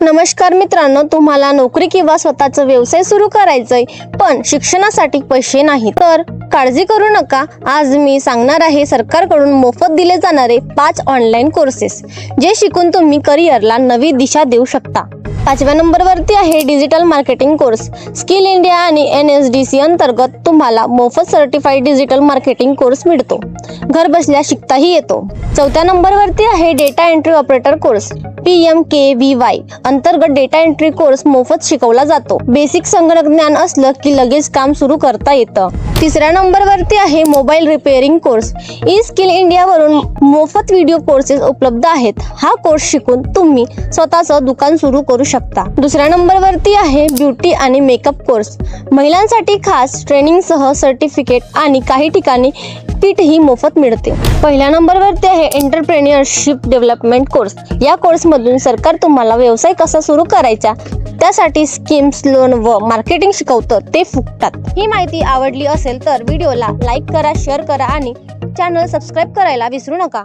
नमस्कार मित्रांनो तुम्हाला नोकरी किंवा स्वतःचा व्यवसाय सुरू करायचंय पण शिक्षणासाठी पैसे नाही तर काळजी करू नका. आज मी सांगणार आहे सरकारकडून मोफत दिले जाणारे पाच ऑनलाईन कोर्सेस जे शिकून तुम्ही करिअरला नवी दिशा देऊ शकता. पाचव्या नंबरवरती आहे digital marketing course. Skill India आणि एन एस डी सी अंतर्गत तुम्हाला मोफत सर्टिफाईड डिजिटल मार्केटिंग कोर्स मिळतो. घर बसल्या शिकताही येतो. चौथ्या नंबरवरती आहे data entry operator course P M K V Y अंतर्गत डेटा एंट्री कोर्स मोफत शिकवला जातो. बेसिक संगणक ज्ञान असलं की लगेच काम सुरू करता येतं. तिसऱ्या नंबरवरती आहे mobile repairing course. E skill इंडियावरून मोफत व्हिडिओ कोर्सेस उपलब्ध आहेत. हा कोर्स शिकून तुम्ही स्वतःचं दुकान सुरू करू शकता. दुसऱ्या नंबरवरती आहे ब्युटी आणि मेकअप कोर्स. महिलांसाठी खास ट्रेनिंगसह सर्टिफिकेट आणि काही ठिकाणी किट ही मोफत मिळते. पहिल्या नंबरवरती आहे एंटरप्रेन्युअरशिप डेव्हलपमेंट कोर्स. या कोर्समधून सरकार तुम्हाला व्यवसाय कसा सुरू करायचा? त्यासाठी स्कीम्स लोन व मार्केटिंग शिकवतं ते फुकतात ही माहिती आवडली असेल तर व्हिडिओला लाईक करा शेअर करा आणि चॅनल सबस्क्राईब करायला विसरू नका.